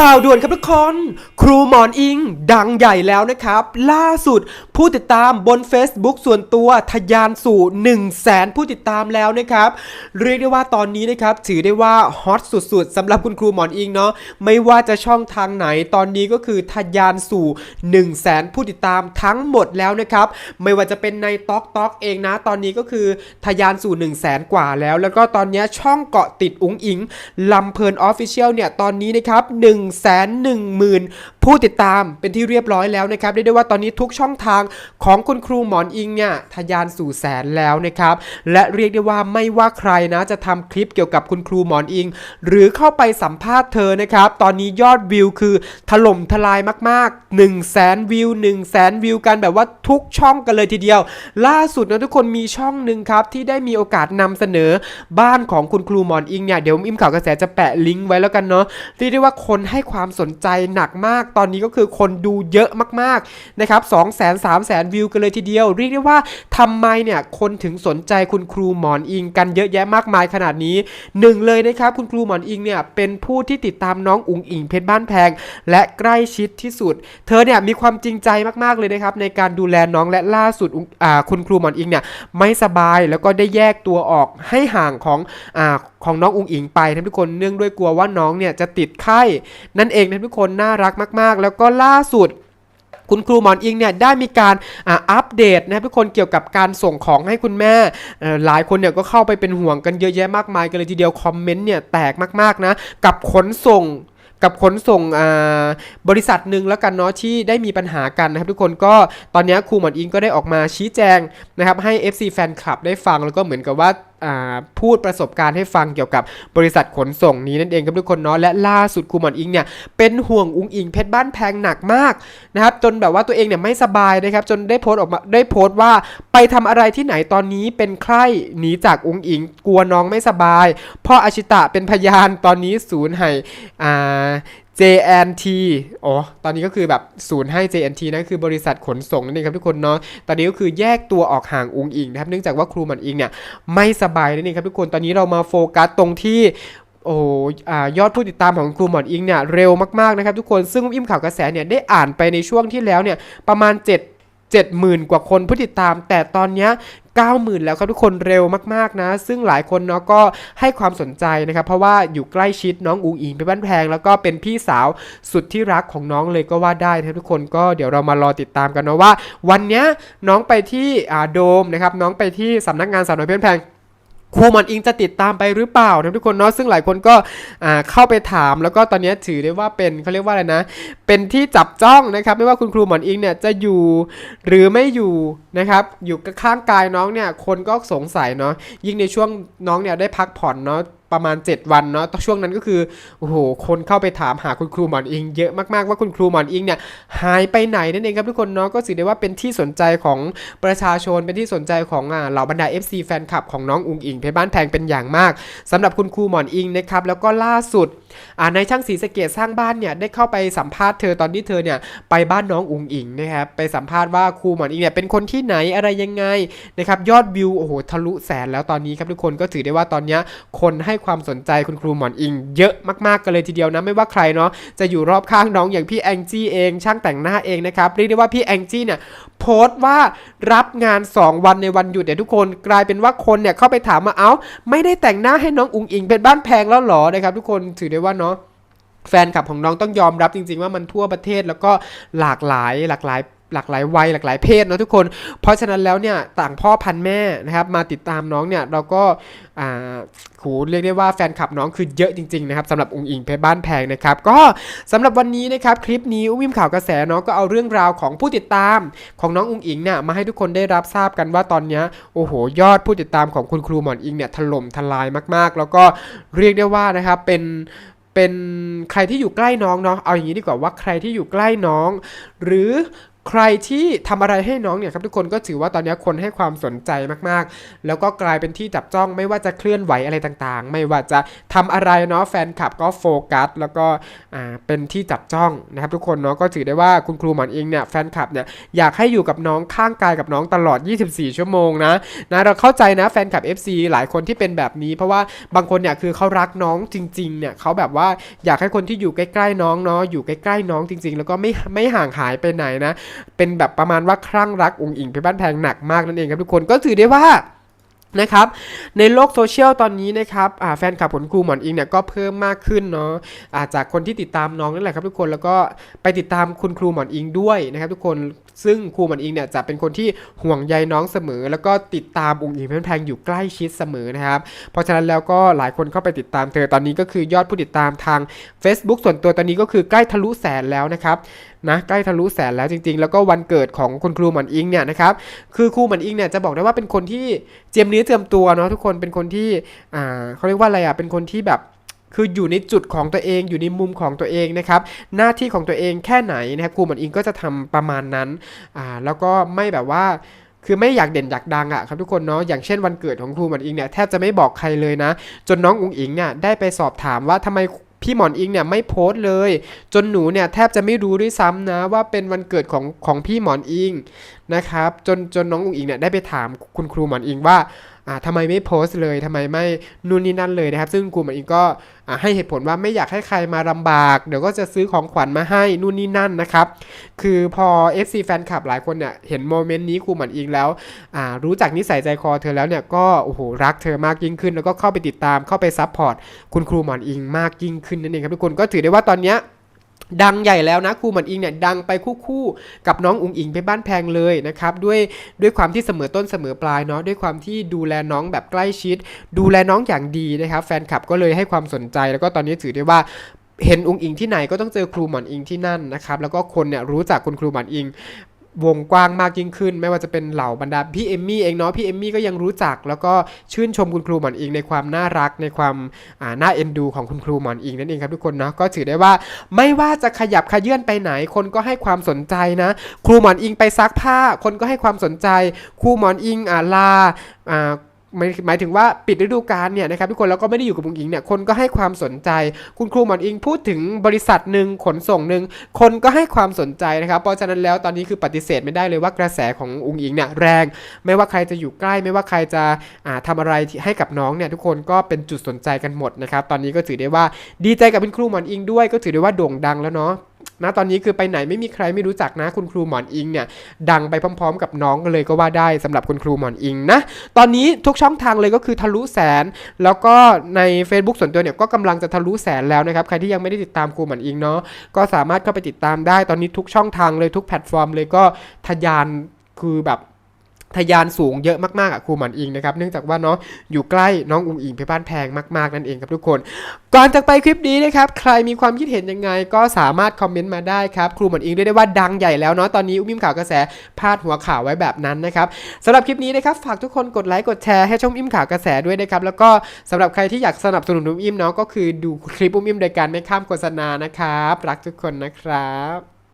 ข่าวด่วนครับทุกคน ครูหมอนอิง ดังใหญ่แล้วนะครับ ล่าสุดผู้ติดตามบน Facebook ส่วนตัวทะยานสู่ 1 0 0 0 0แสนผู้ติดตามแล้วนะครับ เรียกได้ว่าตอนนี้นะครับถือได้ว่าฮอตสุดๆสำหรับคุณครูหมอนอิงเนาะไม่ว่าจะช่องทางไหนตอนนี้ก็คือทะยานสู่ 1 0 0 0 0แสนผู้ติดตามทั้งหมดแล้วนะครับ ไม่ว่าจะเป็นในต๊อกต๊อกเองนะ ตอนนี้ก็คือทะยานสู่ 1 0 0 0 0แสนกว่าแล้ว แล้วก็ตอนนี้ช่องเกาะติดอุ๋งอิงลำเพลินออฟฟิเชียลเนี่ยตอนนี้นะครับ1 1 0 0 0 0 ผู้ติดตามเป็นที่เรียบร้อยแล้วนะครับเรียกได้ว่าตอนนี้ทุกช่องทางของคุณครูหมอนอิงเนี่ยทะยานสู่แสนแล้วนะครับและเรียกได้ว่าไม่ว่าใครนะจะทำคลิปเกี่ยวกับคุณครูหมอนอิง หรือเข้าไปสัมภาษณ์เธอนะครับตอนนี้ยอดวิวคือถล่มทลายมาก ๆ 1 0 0 0 0แสนวิว1 0 0 0 0แสนวิวกันแบบว่าทุกช่องกันเลยทีเดียว ล่าสุดนะทุกคนมีช่องหนึ่งครับที่ได้มีโอกาสนำเสนอบ้านของคุณครูหมอนอิงเนี่ยเดี๋ยวอิมข่าวกระแสจะแปะลิงก์ไว้แล้วกันเนาะเรียกได้ว่าคนใให้ความสนใจหนักมาก ตอนนี้ก็คือคนดูเยอะมากๆนะครับ2 0 0 0 0 0 3 0 0 0 0วิวกันเลยทีเดียว เรียกได้ว่าทำไมเนี่ยคนถึงสนใจคุณครูหมอนอิงกันเยอะแยะมากมายขนาดนี้หนึ่งเลยนะครับคุณครูหมอนอิงเนี่ยเป็นผู้ที่ติดตามน้องอุ๋งอิงเพชรบ้านแพง และใกล้ชิดที่สุด เธอเนี่ยมีความจริงใจมากๆเลยนะครับในการดูแลน้องและล่าสุดคุณครูหมอนอิงเนี่ยไม่สบายแล้วก็ได้แยกตัวออกให้ห่างของอ่า ของน้องอุงอิงไปนะทุกคนเนื่องด้วยกลัวว่าน้องเนี่ยจะติดไข้ นั่นเองนะทุกคนน่ารักมาก ๆ แล้วก็ล่าสุดคุณครูหมอนอิงเนี่ยได้มีการอ,อัปเดตนะครับทุกคนเกี่ยวกับการส่งของให้คุณแม่หลายคนเนี่ยก็เข้าไปเป็นห่วงกันเยอะแยะมากมายกันเลยทีเดียวคอมเมนต์เนี่ยแตกมากๆนะกับขนส่งกับขนส่งอ่าบริษัทหนึ่งแล้วกันเนาะที่ได้มีปัญหากันนะครับทุกคนก็ตอนนี้ครูหมอนอิงก็ได้ออกมาชี้แจงนะครับให้ FC แฟนคลับได้ฟังแล้วก็เหมือนกับว่า พูดประสบการณ์ให้ฟังเกี่ยวกับบริษัทขนส่งนี้นั่นเองครับทุกคนเนาะและล่าสุดครูหมอนอิงเนี่ยเป็นห่วงอุงอิงเพชรบ้านแพงหนักมากนะครับจนแบบว่าตัวเองเนี่ยไม่สบายนะครับจนได้โพสต์ออกมาได้โพสต์ว่าไปทำอะไรที่ไหนตอนนี้เป็นไข้หนีจากอุงอิงกลัวน้องไม่สบาย พ่ออาชิตะเป็นพยานตอนนี้ศูนย์ให้อ่า JNT อ๋อ ตอนนี้ก็คือแบบศูนย์ให้ JNT นั่นคือบริษัทขนส่งนั่นเองครับทุกคนเนาะ ตอนนี้ก็คือแยกตัวออกห่างอุงอิงนะครับ เนื่องจากว่าครูหมันอิงเนี่ยไม่สบายนั่นเองครับทุกคน ตอนนี้เรามาโฟกัสตรงที่โอ้อยอดผู้ติดตามของครูหมอนอิงเนี่ยเร็วมากๆนะครับทุกคน ซึ่งอิ่มข่าวกระแสเนี่ยได้อ่านไปในช่วงที่แล้วเนี่ยประมาณ 7 70,000 กว่าคนผู้ติดตาม แต่ตอนเนี้ย 90,000 แล้วครับทุกคนเร็วมากๆนะ ซึ่งหลายคนเนาะก็ให้ความสนใจนะครับเพราะว่าอยู่ใกล้ชิดน้องอุ๋งอิงเป็นบ้านแพง แล้วก็เป็นพี่สาวสุดที่รักของน้องเลยก็ว่าได้นะทุกคนก็เดี๋ยวเรามารอติดตามกันนะว่า วันนี้น้องไปที่อ่าโดมนะครับน้องไปที่สำนักงานสาวน้อยเพื่อนแพง ครูหมอนอิงจะติดตามไปหรือเปล่านะทุกคนเนาะซึ่งหลายคนก็เข้าไปถาม แล้วก็ตอนนี้ถือได้ว่าเป็นเขาเรียกว่าอะไรนะ เป็นที่จับจ้องนะครับไม่ว่าคุณครูหมอนอิงเนี่ยจะอยู่หรือไม่อยู่นะครับอยู่ข้างกายน้องเนี่ยคนก็สงสัยเนาะยิ่งในช่วงน้องเนี่ยได้พักผ่อนเนาะ ประมาณ 7 วันเนาะช่วงนั้นก็คือโอ้โหคนเข้าไปถามหาคุณครูหมอนอิง เยอะมากๆว่าคุณครูหมอนอิงเนี่ยหายไปไหนนั่นเองครับทุกคนเนาะก็ถือได้ว่าเป็นที่สนใจของประชาชนเป็นที่สนใจของอ่าเหล่าบรรดา FC แฟนคลับของน้องอุงอิงเพชรบ้านแพงเป็นอย่างมากสำหรับคุณครูหมอนอิงนะครับแล้วก็ล่าสุดอ่าในช่างศรีสะเกดสร้างบ้านเนี่ยได้เข้าไปสัมภาษณ์เธอตอนที่เธอเนี่ยไปบ้านน้องอุงอิงนะครับไปสัมภาษณ์ว่าครูหมอนอิงเนี่ยเป็นคนที่ไหนอะไรยังไงนะครับยอดวิวโอ้โหทะลุแสนแล้วตอนนี้ครับทุกคนก็ถือได้ว่าตอนนี้คนให้ความสนใจคุณครูหมอนอิงเยอะมากๆกันเลยทีเดียวนะไม่ว่าใครเนาะจะอยู่รอบข้างน้องอย่างพี่แองจี้เอง ช่างแต่งหน้าเองนะครับเรียกได้ว่าพี่แองจี้เนี่ยโพสต์ว่ารับงาน 2 วันในวันหยุดเนี่ยทุกคนกลายเป็นว่าคนเนี่ยเข้าไปถามมาเอ้า ไม่ได้แต่งหน้าให้น้องอุงอิงเป็นบ้านแพงแล้วหรอนะครับทุกคนถือได้ว่าเนาะแฟนคลับของน้องต้องยอมรับจริง ๆ ว่ามันทั่วประเทศแล้วก็หลากหลายหลากหลาย หลากหลายวัยหลากหลายเพศเนอะทุกคน เพราะฉะนั้นแล้วเนี่ยต่างพ่อพันแม่นะครับมาติดตามน้องเนี่ยเราก็อ่าโหเรียกได้ว่าแฟนคลับน้องคือเยอะจริงๆนะครับสำหรับองค์อิงเพชรบ้านแพงนะครับก็สำหรับวันนี้นะครับคลิปนี้อุ้มิมข่าวกระแสเนาะก็เอาเรื่องราวของผู้ติดตามของน้ององค์อิงเนี่ยมาให้ทุกคนได้รับทราบกันว่าตอนนี้โอ้โห ยอดผู้ติดตามของคุณครูหมอนอิงเนี่ยถล่มทลายมากๆ แล้วก็เรียกได้ว่านะครับเป็นเป็นใครที่อยู่ใกล้น้องเนาะเอาอย่างนี้ดีกว่าว่าใครที่อยู่ใกล้น้อง หรือ ใครที่ทำอะไรให้น้องเนี่ยครับทุกคนก็ถือว่าตอนนี้คนให้ความสนใจมากๆ แล้วก็กลายเป็นที่จับจ้องไม่ว่าจะเคลื่อนไหวอะไรต่างๆ ไม่ว่าจะทำอะไรเนาะแฟนคลับก็โฟกัส แล้วก็อ่าเป็นที่จับจ้องนะครับทุกคนเนาะก็ถือได้ว่าคุณครูหมอนอิงเนี่ยแฟนคลับเนี่ยอยากให้อยู่กับน้องข้างกายกับน้องตลอด 24 ชั่วโมงนะนะเราเข้าใจนะแฟนคลับ FC หลายคนที่เป็นแบบนี้ เพราะว่าบางคนเนี่ยคือเขารักน้องจริงๆเนี่ยเขาแบบว่าอยากให้คนที่อยู่ใกล้ๆน้องเนาะอยู่ใกล้ๆน้องจริง ๆ แล้วก็ไม่ไม่ห่างหายไปไหนนะเป็นแบบประมาณว่าคลั่งรักองค์อิงเพชรบ้านแพงหนักมากนั่นเองครับทุกคนก็ถือได้ว่า นะครับในโลกโซเชียลตอนนี้นะครับแฟนคลับผลครูหมอนอิงเนี่ยก็เพิ่มมากขึ้นเนาะอ่าจากคนที่ติดตามน้องนั่นแหละครับทุกคนแล้วก็ไปติดตามคุณครูหมอนอิงด้วยนะครับทุกคนซึ่งครูหมอนอิงเนี่ยจะเป็นคนที่ห่วงใยน้องเสมอ แล้วก็ติดตามองค์อิงแพงอยู่ใกล้ชิดเสมอนะครับเพราะฉะนั้นแล้วก็หลายคนเข้าไปติดตามเธอตอนนี้ก็คือยอดผู้ติดตามทาง Facebook ส่วนตัวตอนนี้ก็คือใกล้ทะลุแสนแล้วนะครับนะใกล้ทะลุแสนแล้วจริง ๆ แล้วก็วันเกิดของคุณครูหมอนอิงเนี่ยนะครับคือครูหมอนอิงเนี่ยจะบอกได้ว่าเป็นคนที่เจียมเนื้อเจียมตัวเนาะทุกคนเป็นคนที่อ่าเขาเรียกว่าอะไรอะเป็นคนที่แบบคืออยู่ในจุดของตัวเองอยู่ในมุมของตัวเองนะครับ หน้าที่ของตัวเองแค่ไหนนะครับครูหมอนอิงก็จะทำประมาณนั้นอ่าแล้วก็ไม่แบบว่าคือไม่อยากเด่นอยากดังอะครับทุกคนเนาะอย่างเช่นวันเกิดของครูหมอนอิงเนี่ยแทบจะไม่บอกใครเลยนะ จนน้องอุ๋งอิงเนี่ยได้ไปสอบถามว่าทำไมพี่หมอนอิงเนี่ยไม่โพสต์เลย จนหนูเนี่ยแทบจะไม่รู้ด้วยซ้ำนะว่าเป็นวันเกิดของของพี่หมอนอิงนะครับจนจนน้องอุ๋งอิงเนี่ยได้ไปถามคุณครูหมอนอิงว่า ทำไมไม่โพสต์เลยทำไมไม่นู่นนี่นั่นเลยนะครับ ซึ่งครูหมอนอิงก็อ่าให้เหตุผลว่าไม่อยากให้ใครมาลำบาก เดี๋ยวก็จะซื้อของขวัญมาให้นู่นนี่นั่นนะครับ คือพอ FC แฟนคลับหลายคนเนี่ยเห็นโมเมนต์นี้ครูหมันอิงแล้วอ่ารู้จักนิสัยใจคอเธอแล้วเนี่ยก็โอ้โหรักเธอมากยิ่งขึ้น แล้วก็เข้าไปติดตามเข้าไปซัพพอร์ตคุณครูหมันอิงมากยิ่งขึ้นนั่นเองครับทุกคนก็ถือได้ว่าตอนเนี้ย ดังใหญ่แล้วนะครูหมันอิงเนี่ยดังไปคู่ๆกับน้องอุงอิงไปบ้านแพงเลยนะครับด้วยด้วยความที่เสมอต้นเสมอปลายเนาะด้วยความที่ดูแลน้องแบบใกล้ชิด ดูแลน้องอย่างดีนะครับ แฟนคลับก็เลยให้ความสนใจแล้วก็ตอนนี้ถือได้ว่าเห็นอุงอิงที่ไหนก็ต้องเจอครูหมอนอิงที่นั่นนะครับแล้วก็คนเนี่ยรู้จักคุณครูหมอนอิง วงกว้างมากยิ่งขึ้น ไม่ว่าจะเป็นเหล่าบรรดาพี่เอมมี่เองเนาะพี่เอมมี่ก็ยังรู้จัก แล้วก็ชื่นชมคุณครูหมอนอิงในความน่ารักในความน่าเอ็นดูของคุณครูหมอนอิงนั่นเองครับทุกคนเนาะก็ถือได้ว่าไม่ว่าจะขยับขยื่นไปไหน คนก็ให้ความสนใจนะ ครูหมอนอิงไปซักผ้า คนก็ให้ความสนใจ ครูหมอนอิงอ่าลาอ่า หมายหมายถึงว่าปิดฤดูกาลเนี่ยนะครับทุกคนแล้วก็ไม่ได้อยู่กับบุงอิงเนี่ยคนก็ให้ความสนใจ คุณครูหมอนอิงพูดถึงบริษัทหนึ่งขนส่งหนึ่งคนก็ให้ความสนใจนะครับ เพราะฉะนั้นแล้วตอนนี้คือปฏิเสธไม่ได้เลยว่ากระแสของอุงอิงเนี่ยแรง ไม่ว่าใครจะอยู่ใกล้ ไม่ว่าใครจะอ่าทำอะไรให้กับน้องเนี่ยทุกคนก็เป็นจุดสนใจกันหมดนะครับตอนนี้ก็ถือได้ว่าดีใจกับคุณครูหมอนอิงด้วยก็ถือได้ว่าโด่งดังแล้วเนาะ นะตอนนี้คือไปไหนไม่มีใครไม่รู้จักนะ คุณครูหมอนอิงเนี่ยดังไปพร้อม ๆ กับน้องกันเลยก็ว่าได้สำหรับคุณครูหมอนอิงนะตอนนี้ทุกช่องทางเลยก็คือทะลุแสน แล้วก็ใน Facebook ส่วนตัวเนี่ยก็กำลังจะทะลุแสนแล้วนะครับใครที่ยังไม่ได้ติดตามครูหมอนอิงเนาะก็สามารถเข้าไปติดตามได้ตอนนี้ทุกช่องทางเลยทุกแพลตฟอร์มเลยก็ทะยานคือแบบ ทะยานสูงเยอะมากๆอะครูหมันอิงนะครับเนื่องจากว่าเนาะอยู่ใกล้น้องอุงอิงเพชรบ้านแพงมากๆนั่นเองครับทุกคน ก่อนจากไปคลิปนี้นะครับใครมีความคิดเห็นยังไง ก็สามารถคอมเมนต์มาได้ครับครูหมันอิงเรียกได้ว่าดังใหญ่แล้วเนาะตอนนี้อุ้มอิมข่าวกระแสพาดหัวข่าวไว้แบบนั้นนะครับสำหรับคลิปนี้นะครับฝากทุกคนกดไลค์กดแชร์ให้ช่องอิมข่าวกระแสด้วยนะครับแล้วก็สำหรับใครที่อยากสนับสนุนอุ้มอิมเนาะก็คือดูคลิปอุ้มอิมโดยการไม่ข้ามโฆษณานะครับรักทุกคนนะครับ